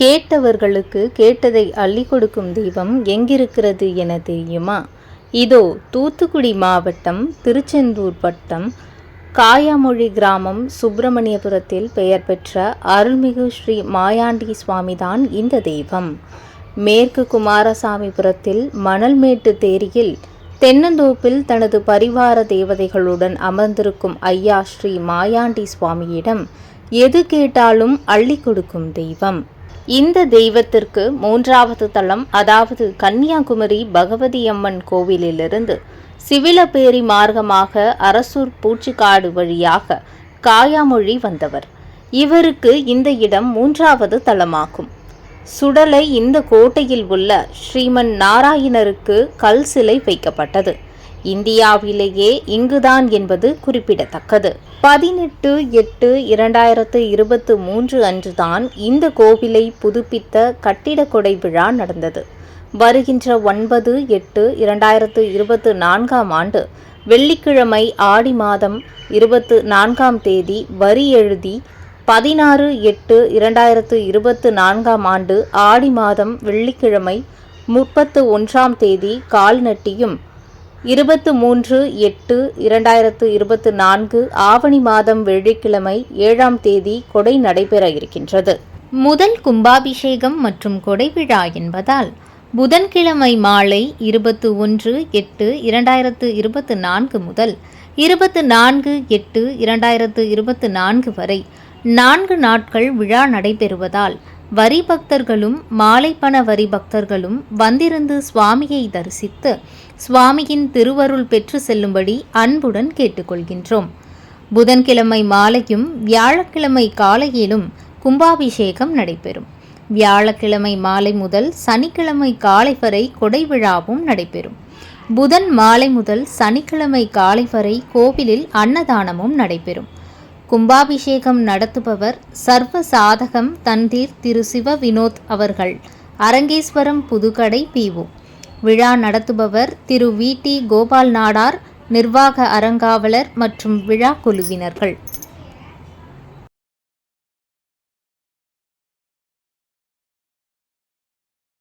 கேட்டவர்களுக்கு கேட்டதை அள்ளி கொடுக்கும் தெய்வம் எங்கிருக்கிறது என தெரியுமா? இதோ தூத்துக்குடி மாவட்டம் திருச்செந்தூர் வட்டம் காயாமொழி கிராமம் சுப்பிரமணியபுரத்தில் பெயர் பெற்ற அருள்மிகு ஸ்ரீ மாயாண்டி சுவாமிதான் இந்த தெய்வம். மேற்கு குமாரசாமிபுரத்தில் மணல்மேட்டு தேரியில் தென்னந்தோப்பில் தனது பரிவார தேவதைகளுடன் அமர்ந்திருக்கும் ஐயா ஸ்ரீ மாயாண்டி சுவாமியிடம் எது கேட்டாலும் அள்ளி கொடுக்கும் தெய்வம். இந்த தெய்வத்திற்கு மூன்றாவது தளம் அதாவது கன்னியாகுமரி பகவதி அம்மன் கோவிலிலிருந்து சிவிலப்பேரி மார்க்கமாக அரசூர் பூச்சிக்காடு வழியாக காயாமொழி வந்தவர். இவருக்கு இந்த இடம் மூன்றாவது தளமாகும். சுடலை இந்த கோட்டையில் உள்ள ஸ்ரீமன் நாராயணருக்கு கல் சிலை வைக்கப்பட்டது. இந்தியாவிலேயே இங்குதான் என்பது குறிப்பிடத்தக்கது. பதினெட்டு எட்டு இரண்டாயிரத்து இருபத்து மூன்று அன்றுதான் இந்த கோவிலை புதுப்பித்த கட்டிடக்கொடை விழா நடந்தது. வருகின்ற ஒன்பது எட்டு இரண்டாயிரத்து இருபத்து நான்காம் ஆண்டு வெள்ளிக்கிழமை ஆடி மாதம் இருபத்து நான்காம் தேதி வரி எழுதி பதினாறு எட்டு இரண்டாயிரத்து இருபத்து நான்காம் ஆண்டு ஆடி மாதம் வெள்ளிக்கிழமை முப்பத்து ஒன்றாம் தேதி கால்நட்டியும் இருபத்து மூன்று எட்டு இரண்டாயிரத்து இருபத்து நான்கு ஆவணி மாதம் வெள்ளிக்கிழமை ஏழாம் தேதி கொடை நடைபெற இருக்கின்றது. முதல் கும்பாபிஷேகம் மற்றும் கொடை விழா என்பதால் புதன்கிழமை மாலை இருபத்து ஒன்று எட்டு இரண்டாயிரத்து இருபத்து நான்கு முதல் இருபத்து நான்கு எட்டு இரண்டாயிரத்து இருபத்து நான்கு வரை நான்கு நாட்கள் விழா நடைபெறுவதால் வரி பக்தர்களும் மாலைப்பண வரி பக்தர்களும் வந்திருந்து சுவாமியை தரிசித்து சுவாமியின் திருவருள் பெற்று செல்லும்படி அன்புடன் கேட்டுக்கொள்கின்றோம். புதன்கிழமை மாலையும் வியாழக்கிழமை காலையிலும் கும்பாபிஷேகம் நடைபெறும். வியாழக்கிழமை மாலை முதல் சனிக்கிழமை காலை வரை கொடை விழாவும் நடைபெறும். புதன் மாலை முதல் சனிக்கிழமை காலை வரை கோவிலில் அன்னதானமும் நடைபெறும். கும்பாபிஷேகம் நடத்துபவர் சர்வ சாதகம் தந்தீர் திரு சிவ வினோத் அவர்கள். அரங்கேஸ்வரம் புதுக்கடை பிஓ விழா நடத்துபவர் திரு வி டி கோபால் நாடார் நிர்வாக அறங்காவலர் மற்றும் விழா குழுவினர்கள்